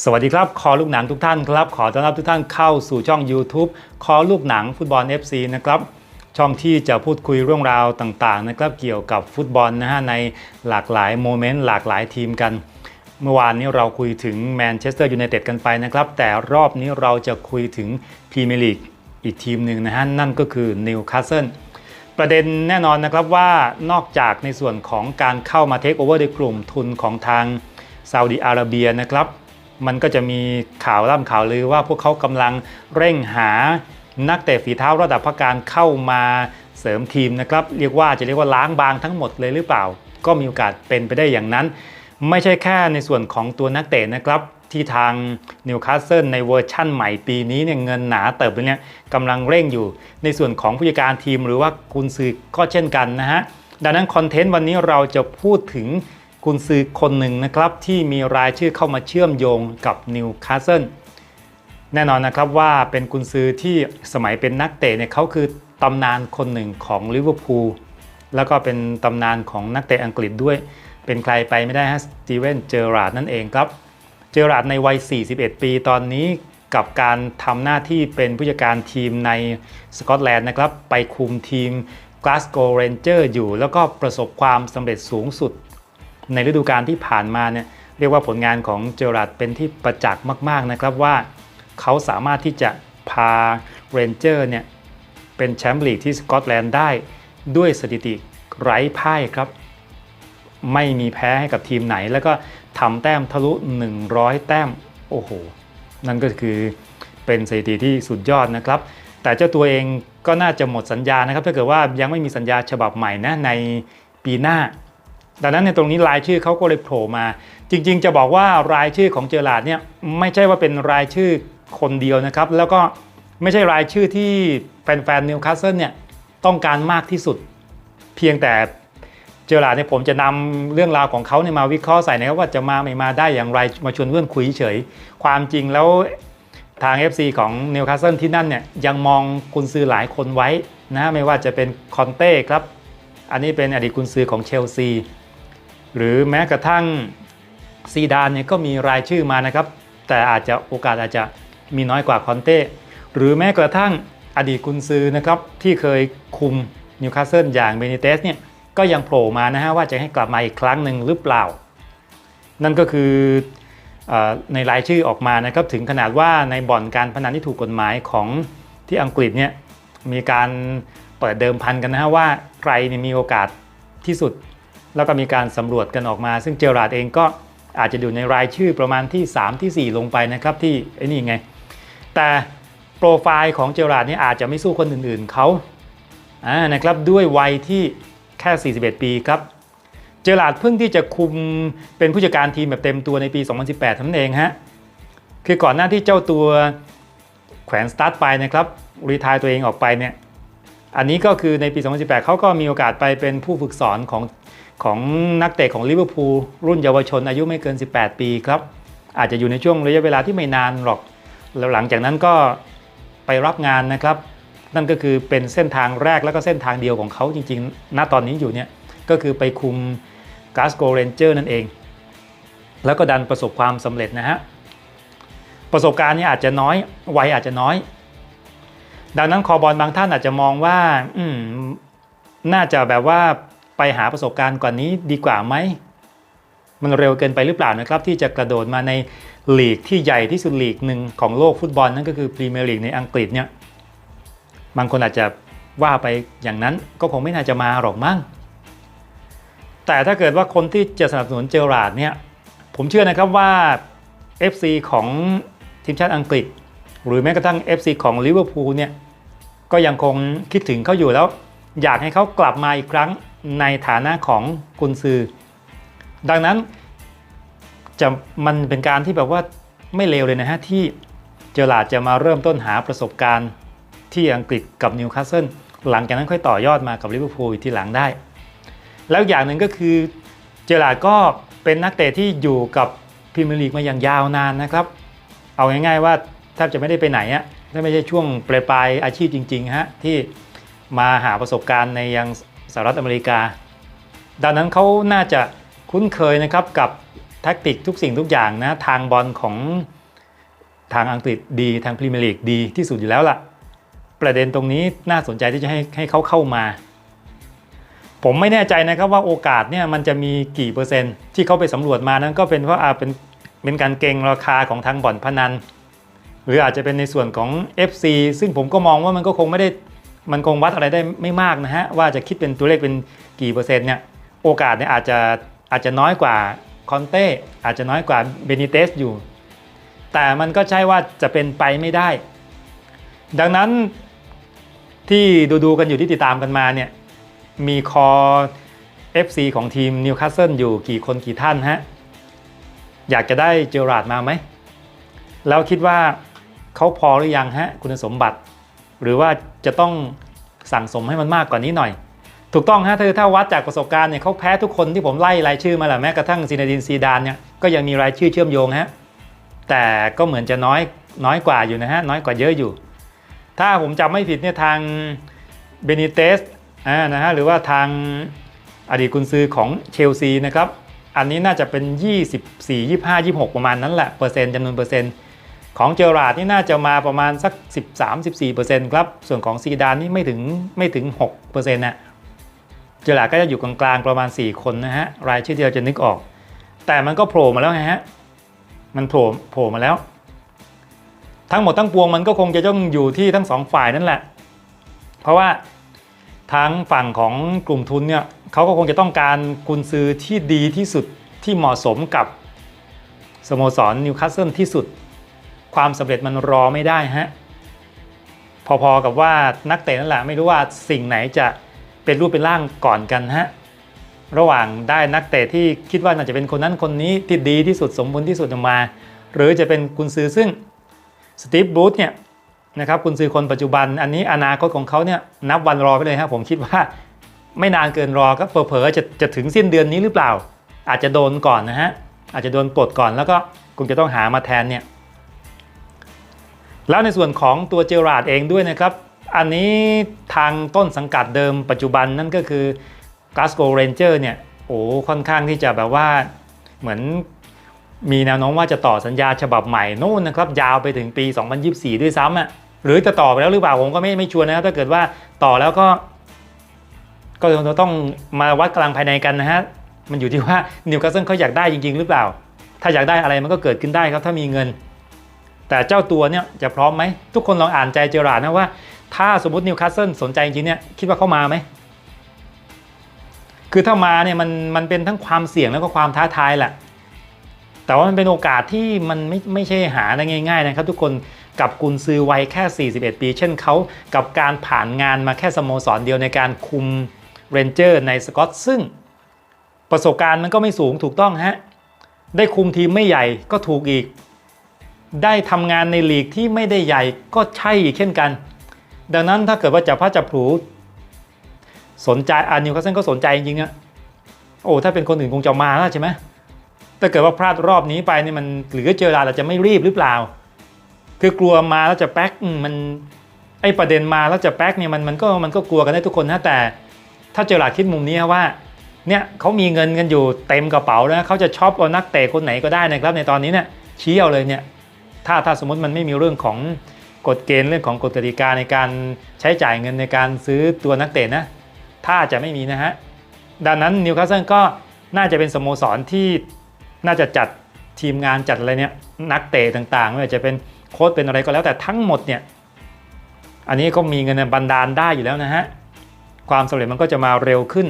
สวัสดีครับ คอลูกหนังทุกท่านครับ ขอต้อนรับทุกท่านเข้าสู่ช่อง YouTube คอลูกหนังฟุตบอล FC นะครับ ช่องที่จะพูดคุยเรื่องราวต่างๆนะครับ เกี่ยวกับฟุตบอลนะฮะในหลากหลายโมเมนต์หลากหลายทีมกัน เมื่อวานนี้เราคุยถึงแมนเชสเตอร์ยูไนเต็ดกันไปนะครับ แต่รอบนี้เราจะคุยถึงพรีเมียร์ลีกอีกทีมหนึ่งนะฮะนั่นก็คือนิวคาสเซิลประเด็นแน่นอนนะครับว่านอกจากในส่วนของการเข้ามาเทคโอเวอร์ในกลุ่มทุนของทางซาอุดีอาระเบียนะครับ มันก็จะมีข่าวล่ำข่าวลือว่าพวกเขากำลังเร่งหานักเตะฝีเท้าระดับพักการเข้ามาเสริมทีมนะครับเรียกว่าจะเรียกว่าล้างบางทั้งหมดเลยหรือเปล่า ก็มีโอกาสเป็นไปได้อย่างนั้น ไม่ใช่แค่ในส่วนของตัวนักเตะนะครับที่ทางนิวคาสเซิลในเวอร์ชั่นใหม่ปีนี้เนี่ยเงินหนาเติบเลยเนี่ยกำลังเร่งอยู่ ในส่วนของผู้จัดการทีมหรือว่ากุนซือก็เช่นกันนะฮะดังนั้นคอนเทนต์วันนี้เราจะพูดถึง กุนซือคนหนึ่งนะครับที่มีรายชื่อเข้ามาเชื่อมโยงกับนิวคาสเซิลแน่นอนนะครับว่าเป็นกุนซือที่สมัยเป็นนักเตะเนี่ยเขาคือตำนานคนหนึ่งของลิเวอร์พูลแล้วก็เป็นตำนานของนักเตะอังกฤษด้วย เป็นใครไปไม่ได้ฮะสตีเวนเจอราร์ดนั่นเองครับ เจอราร์ดในวัย 41 ปีตอนนี้กับการทำหน้าที่เป็นผู้จัดการทีมในสกอตแลนด์นะครับ ไปคุมทีม Glasgow Ranger อยู่ แล้วก็ประสบความสำเร็จสูงสุด ในฤดูกาลที่ผ่านมาเนี่ยเรียกว่าผลงานของเจอราร์ดเป็นที่ประจักษ์มากๆนะครับว่าเขาสามารถที่จะพาเรนเจอร์เนี่ยเป็นแชมป์ลีกที่สกอตแลนด์ได้ด้วยสถิติไร้พ่ายครับ ไม่มีแพ้ให้กับทีมไหน แล้วก็ทำแต้มทะลุ 100 แต้มโอ้โห นั่นก็คือเป็นสถิติที่สุดยอดนะครับ แต่เจ้าตัวเองก็น่าจะหมดสัญญานะครับ ถ้าเกิดว่ายังไม่มีสัญญาฉบับใหม่นะในปีหน้า ดังนั้นในตรงนี้รายชื่อเขาก็เลยโผล่มา จริงๆ จะบอกว่ารายชื่อของเจอราดเนี่ยไม่ใช่ว่าเป็นรายชื่อคนเดียวนะครับ แล้วก็ไม่ใช่รายชื่อที่แฟนๆนิวคาสเซิลเนี่ยต้องการมากที่สุด เพียงแต่เจอราดเนี่ยผมจะนำเรื่องราวของเขาเนี่ยมาวิเคราะห์ใส่นะครับว่าจะมาไม่มาได้อย่างไรมาชวนเพื่อนคุยเฉย ความจริงแล้วทาง FC ของนิวคาสเซิลที่นั่นเนี่ยยังมองกุนซือหลายคนไว้นะไม่ว่าจะเป็นคอนเต้ครับ อันนี้เป็นอดีตกุนซือของเชลซี หรือแม้กระทั่งซีดานเนี่ยก็มีรายชื่อมานะครับ แต่อาจจะโอกาสอาจจะมีน้อยกว่าคอนเต้หรือแม้กระทั่งอดีตกุนซือนะครับที่เคยคุมนิวคาสเซิลอย่างเบนิเตสเนี่ยก็ยังโผล่มานะฮะว่าจะให้กลับมาอีกครั้งหนึ่งหรือเปล่า นั่นก็คืออในรายชื่อออกมานะครับถึงขนาดว่าในบ่อนการพนันที่ถูกกฎหมายของที่อังกฤษเนี่ยมีการเปิดเดิมพันกันนะฮะว่าใครมีโอกาสที่สุด แล้วก็มีการสำรวจกันออกมา ซึ่งเจอราร์ดเองก็อาจจะอยู่ในรายชื่อประมาณที่ 3 ที่ 4 ลงไปนะครับที่ไอ้นี่ไง แต่โปรไฟล์ของเจอราร์ดนี่อาจจะไม่สู้คนอื่นๆเขาอ่านะครับด้วยวัยที่แค่ 41 ปีครับเจอราร์ดเพิ่งที่จะคุมเป็นผู้จัดการทีมแบบเต็มตัวในปี 2018ทั้นเองฮะคือก่อนหน้าที่เจ้าตัวแขวนสตาร์ทไปนะครับรีทายตัวเองออกไปเนี่ยอันนี้ก็คือในปี 2018 เขาก็มีโอกาสไปเป็นผู้ฝึกสอนของ ของนักเตะของลิเวอร์พูลรุ่นเยาวชนอายุไม่เกิน 18 ปีครับ อาจจะอยู่ในช่วงระยะเวลาที่ไม่นานหรอก แล้วหลังจากนั้นก็ไปรับงานนะครับ นั่นก็คือเป็นเส้นทางแรกแล้วก็เส้นทางเดียวของเขาจริงๆ ณตอนนี้อยู่เนี่ย ก็คือไปคุมกาสโกเรนเจอร์นั่นเอง แล้วก็ดันประสบความสำเร็จนะฮะ ประสบการณ์นี้อาจจะน้อยวัยอาจจะน้อย ดังนั้นคอบอลบางท่านอาจจะมองว่าน่าจะแบบว่า ไปหาประสบการณ์กว่านี้ดีกว่าไหม มันเร็วเกินไปหรือเปล่านะครับ ที่จะกระโดดมาในลีกที่ใหญ่ที่สุดลีกหนึ่งของโลกฟุตบอลนั่นก็คือพรีเมียร์ลีกในอังกฤษเนี่ยบางคนอาจจะว่าไปอย่างนั้นก็คงไม่น่าจะมาหรอกมั้งแต่ถ้าเกิดว่าคนที่จะสนับสนุนเจอราร์ดเนี่ยผมเชื่อนะครับว่า FC ของทีมชาติอังกฤษ หรือแม้กระทั่ง FC ของลิเวอร์พูลเนี่ยก็ยังคงคิดถึงเขาอยู่แล้ว อยากให้เขากลับมาอีกครั้ง ในฐานะของกุนซือ ดังนั้นจะมันเป็นการที่แบบว่าไม่เลวเลยนะฮะ ที่เจอราร์ดจะมาเริ่มต้นหาประสบการณ์ที่อังกฤษกับนิวคาสเซิลหลังจากนั้นค่อยต่อยอดมากับลิเวอร์พูลที่หลังได้ แล้วอย่างหนึ่งก็คือเจอราร์ดก็เป็นนักเตะที่อยู่กับพรีเมียร์ลีกมาอย่างยาวนานนะครับ เอาง่ายๆว่าแทบจะไม่ได้ไปไหนอะถ้าไม่ใช่ช่วงปลายปลายๆอาชีพจริงๆฮะที่มาหาประสบการณ์ในยัง สหรัฐอเมริกา ดังนั้นเขาน่าจะคุ้นเคยนะครับกับแท็กติกทุกสิ่งทุกอย่างนะทางบอลของทางอังกฤษดีทางพรีเมียร์ลีกดีที่สุดอยู่แล้วล่ะ ประเด็นตรงนี้น่าสนใจที่จะให้ให้เขาเข้ามา ผมไม่แน่ใจนะครับว่าโอกาสเนี่ยมันจะมีกี่เปอร์เซ็นต์ที่เขาไปสำรวจมานั้นก็เป็นเพราะอาเป็นเป็นการเก่งราคาของทางบ่อนพนัน หรืออาจจะเป็นในส่วนของ FC ซึ่งผมก็มองว่ามันก็คงไม่ได้ มันคงวัดอะไรได้ไม่มากนะฮะว่าจะคิดเป็นตัวเลขเป็นกี่เปอร์เซ็นต์เนี่ยโอกาสเนี่ยอาจจะอาจจะน้อยกว่าคอนเต้อาจจะน้อยกว่าเบนิเตสอยู่ แต่มันก็ใช่ว่าจะเป็นไปไม่ได้ ดังนั้นที่ดูดูกันอยู่ที่ติดตามกันมาเนี่ยมีคอ FC ของทีมนิวคาสเซิลอยู่กี่คนกี่ท่านฮะอยากจะได้เจอราร์ดมาไหมแล้วคิดว่าเขาพอหรือยังฮะคุณสมบัติ หรือว่าจะต้องสั่งสมให้มันมากกว่านี้หน่อย ถูกต้องฮะถ้าถ้าวัดจากประสบการณ์เนี่ยเขาแพ้ทุกคนที่ผมไล่รายชื่อมาแหละแม้กระทั่งซีนาดินซีดานเนี่ยก็ยังมีรายชื่อเชื่อมโยงฮะแต่ก็เหมือนจะน้อยน้อยกว่าอยู่นะฮะน้อยกว่าเยอะอยู่ ถ้าผมจำไม่ผิดเนี่ยทางเบนิเตสอ่านะฮะหรือว่าทางอดีตกุนซือของเชลซีนะครับอันนี้น่าจะเป็น 24 25 26 ประมาณนั้นแหละเปอร์เซ็นต์จำนวนเปอร์เซ็นต์ ของเจอราร์ดนี่น่าจะมาประมาณสัก 13-14%ครับ ส่วนของซีดานนี่ไม่ถึงไม่ถึง6%นะเจอราร์ดก็จะอยู่กลางๆประมาณ 4 คนนะฮะ รายชื่อที่เราจะนึกออก แต่มันก็โผล่มาแล้วไงฮะ มันโผล่โผล่มาแล้ว ทั้งหมดทั้งปวงมันก็คงจะต้องอยู่ที่ทั้งสองฝ่ายนั่นแหละ เพราะว่าทั้งฝั่งของกลุ่มทุนเนี่ยเขาก็คงจะต้องการกุนซือที่ดีที่สุดที่เหมาะสมกับสโมสรนิวคาสเซิลที่สุด ความสำเร็จมันรอไม่ได้ฮะพอๆกับว่านักเตะนั่นแหละไม่รู้ว่าสิ่งไหนจะเป็นรูปเป็นร่างก่อนกันฮะระหว่างได้นักเตะที่คิดว่าน่าจะเป็นคนนั้นคนนี้ที่ดีที่สุดสมบูรณ์ที่สุดออกมา หรือจะเป็นกุนซือซึ่งสตีฟบรูธเนี่ยนะครับกุนซือคนปัจจุบัน อันนี้อนาคตของเขาเนี่ยนับวันรอไปเลยครับผมคิดว่าไม่นานเกินรอก็เผลอๆจะจะถึงสิ้นเดือนนี้หรือเปล่า อาจจะโดนก่อนนะฮะอาจจะโดนปลดก่อนแล้วก็คงจะต้องหามาแทนเนี่ย แล้วในส่วนของตัวเจอราร์ดเองด้วยนะครับ อันนี้ทางต้นสังกัดเดิมปัจจุบันนั่นก็คือ Glasgow Ranger เนี่ยโอ้ค่อนข้างที่จะแบบว่าเหมือนมีแนวโน้มว่าจะต่อสัญญาฉบับใหม่นู่นนะครับ ยาวไปถึงปี 2024 ด้วยซ้ำอะหรือจะต่อไปแล้วหรือเปล่าผมก็ไม่ไม่ชัวร์นะครับถ้าเกิดว่าต่อแล้วก็ ก็ต้องมาวัดกำลังภายในกันนะฮะมันอยู่ที่ว่านิวคาสเซิลเขาอยากได้จริง ๆ หรือเปล่า ถ้าอยากได้อะไรมันก็เกิดขึ้นได้ครับถ้ามีเงิน แต่เจ้าตัวเนี่ยจะพร้อมไหม ทุกคนลองอ่านใจเจอราร์ดนะว่า ถ้าสมมตินิวคาสเซิลสนใจจริงเนี่ยคิดว่าเขามาไหม คือถ้ามาเนี่ยมันมันเป็นทั้งความเสี่ยงแล้วก็ความท้าทายแหละแต่ว่ามันเป็นโอกาสที่มันไม่ไม่ใช่หาได้ง่าย ๆ นะครับ ทุกคนกับกุนซือวัยแค่ 41 ปี เช่นเขากับการผ่านงานมาแค่สโมสรเดียวในการคุมเรนเจอร์ในสกอตซึ่งประสบการณ์มันก็ไม่สูงถูกต้องฮะ ได้คุมทีมไม่ใหญ่ก็ถูกอีก ได้ทำงานในลีกที่ไม่ได้ใหญ่ก็ใช่อีกเช่นกัน ดังนั้นถ้าเกิดว่าจะพระจะผูสนใจอานิวคาสเซิลก็สนใจจริงๆอะโอ้ถ้าเป็นคนอื่นคงจะมาแล้วใช่ไหมถ้าเกิดว่าพลาดรอบนี้ไปนี่มันหรือเจอราเราจะไม่รีบหรือเปล่า คือกลัวมาแล้วจะแป๊กอืมมันไอประเด็นมาแล้วจะแป๊กเนี่ยมันมันก็มันก็กลัวกันได้ทุกคนนะแต่ ถ้าเจอราคิดมุมนี้ว่าเนี่ยเขามีเงินกันอยู่เต็มกระเป๋าแล้วเขาจะชอปเอานักเตะคนไหนก็ได้นะครับในตอนนี้เนี่ยชี้เอาเลยเนี่ย ถ้าถ้าสมมติมันไม่มีเรื่องของกฎเกณฑ์เรื่องของกฎกติกาในการใช้จ่ายเงินในการซื้อตัวนักเตะนะถ้าจะไม่มีนะฮะ ดังนั้นนิวคาสเซิลก็น่าจะเป็นสโมสรที่น่าจะจัดทีมงานจัดอะไรเนี่ยนักเตะต่างๆไม่ว่าจะเป็นโค้ชเป็นอะไรก็แล้วแต่ทั้งหมดเนี่ยอันนี้ก็มีเงินบันดาลได้อยู่แล้วนะฮะ ความสำเร็จมันก็จะมาเร็วขึ้น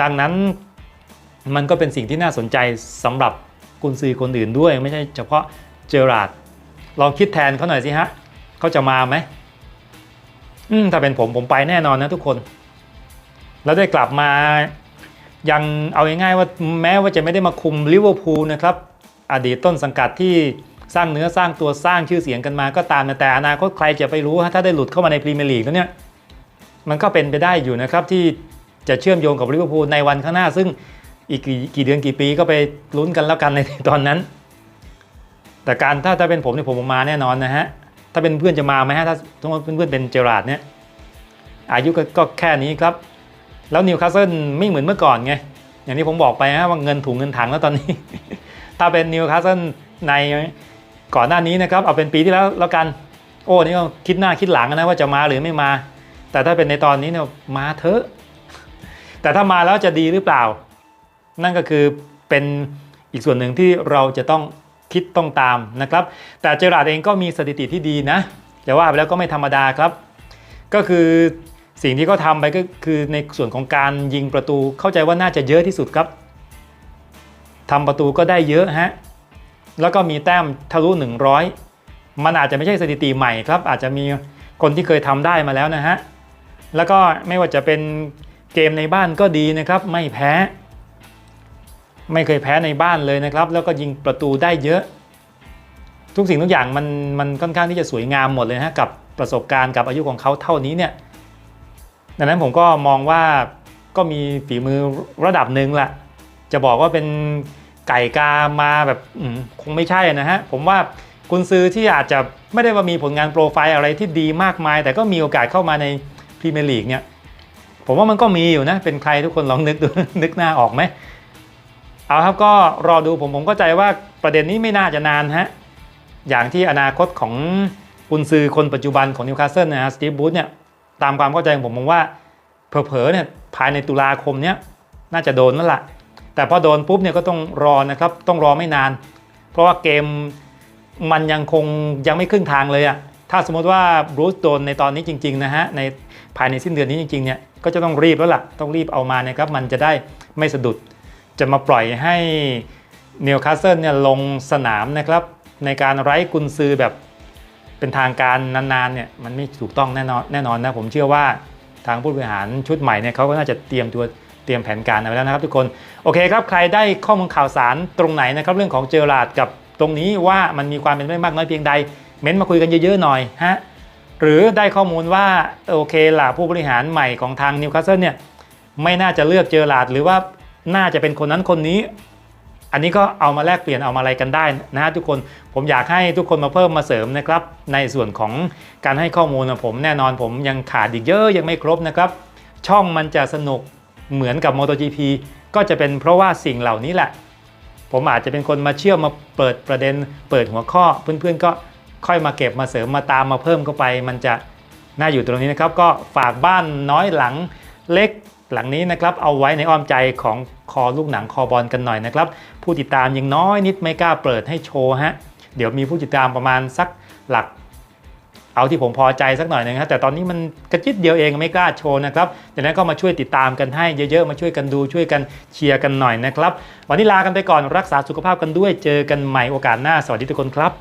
ดังนั้นมันก็เป็นสิ่งที่น่าสนใจสำหรับกุนซือคนอื่นด้วย ไม่ใช่เฉพาะเจอราร์ด ลองคิดแทนเขาหน่อยสิฮะเขาจะมาไหมอืมถ้าเป็นผมผมไปแน่นอนนะทุกคน แล้วได้กลับมายังเอาง่ายๆว่าแม้ว่าจะไม่ได้มาคุมลิเวอร์พูลนะครับ อดีตต้นสังกัดที่สร้างเนื้อสร้างตัวสร้างชื่อเสียงกันมาก็ตามแต่อนาคตใครจะไปรู้ฮะถ้าได้หลุดเข้ามาในพรีเมียร์ลีกแล้วเนี่ยมันก็เป็นไปได้อยู่นะครับที่จะเชื่อมโยงกับลิเวอร์พูลในวันข้างหน้า ซึ่งอีกกี่เดือนกี่ปีก็ไปลุ้นกันแล้วกันในตอนนั้น แต่การถ้าถ้าเป็นผมเนี่ยผมมาแน่นอนนะฮะ ถ้าเป็นเพื่อนจะมาไหมฮะ ถ้าสมมติเพื่อนๆเป็นเจอราดเนี่ย อายุก็ก็แค่นี้ครับ แล้วนิวคาสเซิลไม่เหมือนเมื่อก่อนไง อย่างที่ผมบอกไปฮะว่าเงินถุงเงินถังแล้วตอนนี้ ถ้าเป็นนิวคาสเซิลในก่อนหน้านี้นะครับ เอาเป็นปีที่แล้วแล้วกัน โอ้นี่ก็คิดหน้าคิดหลังนะว่าจะมาหรือไม่มา แต่ถ้าเป็นในตอนนี้เนี่ยมาเถอะ แต่ถ้ามาแล้วจะดีหรือเปล่า นั่นก็คือเป็นอีกส่วนหนึ่งที่เราจะต้อง คิดต้องตามนะครับ แต่เจอราดเองก็มีสถิติที่ดีนะแต่ว่าไปแล้วก็ไม่ธรรมดาครับ ก็คือสิ่งที่เขาทำไปก็คือในส่วนของการยิงประตูเข้าใจว่าน่าจะเยอะที่สุดครับทำประตูก็ได้เยอะฮะแล้วก็มีแต้มทะลุ 100 มันอาจจะไม่ใช่สถิติใหม่ครับ อาจจะมีคนที่เคยทำได้มาแล้วนะฮะแล้วก็ไม่ว่าจะเป็นเกมในบ้านก็ดีนะครับ ไม่แพ้ ไม่เคยแพ้ในบ้านเลยนะครับ แล้วก็ยิงประตูได้เยอะ ทุกสิ่งทุกอย่างมันมันค่อนข้างที่จะสวยงามหมดเลยนะฮะกับประสบการณ์กับอายุของเขาเท่านี้เนี่ยดังนั้นผมก็มองว่าก็มีฝีมือระดับหนึ่งแหละจะบอกว่าเป็นไก่กามาแบบคงไม่ใช่นะฮะผมว่ากุนซือที่อาจจะไม่ได้ว่ามีผลงานโปรไฟล์อะไรที่ดีมากมาย แต่ก็มีโอกาสเข้ามาในพรีเมียร์ลีกเนี่ยผมว่ามันก็มีอยู่นะ เป็นใครทุกคนลองนึกดูนึกหน้าออกไหม เอาครับก็รอดูผมผมเข้าใจว่าประเด็นนี้ไม่น่าจะนานฮะอย่างที่อนาคตของกุนซือคนปัจจุบันของนิวคาสเซิลนะฮะสตีฟบูธเนี่ยตามความเข้าใจของผมผมว่าเผลอๆเนี่ยภายในตุลาคมเนี้ยน่าจะโดนแล้วล่ะ แต่พอโดนปุ๊บเนี่ยก็ต้องรอนะครับต้องรอไม่นาน เพราะว่าเกมมันยังคงยังไม่ครึ่งทางเลยอะถ้าสมมติว่าบรูซโดนในตอนนี้จริงๆนะฮะในภายในสิ้นเดือนนี้จริงๆเนี่ยก็จะต้องรีบแล้วล่ะต้องรีบเอามานะครับมันจะได้ไม่สะดุด จะมาปล่อยให้นิวคาสเซิลเนี่ยลงสนามนะครับ ในการไร้กุนซือแบบเป็นทางการนานๆเนี่ยมันไม่ถูกต้องแน่นอนแน่นอนนะผมเชื่อว่าทางผู้บริหารชุดใหม่เนี่ยเขาก็น่าจะเตรียมตัวเตรียมแผนการเอาไว้แล้วนะครับทุกคนโอเคครับใครได้ข้อมูลข่าวสารตรงไหนนะครับเรื่องของเจอราดกับตรงนี้ว่ามันมีความเป็นไปได้มากน้อยเพียงใด เม้นต์มาคุยกันเยอะๆหน่อยฮะหรือได้ข้อมูลว่าโอเคล่ะผู้บริหารใหม่ของทางนิวคาสเซิลเนี่ยไม่น่าจะเลือกเจอราดหรือว่า น่าจะเป็นคนนั้นคนนี้ อันนี้ก็เอามาแลกเปลี่ยนเอามาอะไรกันได้นะฮะทุกคนผมอยากให้ทุกคนมาเพิ่มมาเสริมนะครับ ในส่วนของการให้ข้อมูลนะผมแน่นอนผมยังขาดอีกเยอะยังไม่ครบนะครับ ช่องมันจะสนุกเหมือนกับ MotoGP ก็จะเป็นเพราะว่าสิ่งเหล่านี้แหละ ผมอาจจะเป็นคนมาเชื่อมมาเปิดประเด็น เปิดหัวข้อเพื่อนๆก็ค่อยมาเก็บมาเสริมมาตามมาเพิ่มเข้าไป มันจะน่าอยู่ตรงนี้นะครับ ก็ฝากบ้านน้อยหลังเล็ก หลังนี้นะครับเอาไว้ในอ้อมใจของคอลูกหนังคอบอลกันหน่อยนะครับ ผู้ติดตามยังน้อยนิดไม่กล้าเปิดให้โชว์ฮะเดี๋ยวมีผู้ติดตามประมาณสักหลัก เอาที่ผมพอใจสักหน่อยหนึงครับแต่ตอนนี้มันกระจิตเดียวเองไม่กล้าโชว์นะครับดังนั้นก็มาช่วยติดตามกันให้เยอะๆ มาช่วยกันดูช่วยกันเชียร์กันหน่อยนะครับ วันนี้ลากันไปก่อนรักษาสุขภาพกันด้วย เจอกันใหม่โอกาสหน้าสวัสดีทุกคนครับ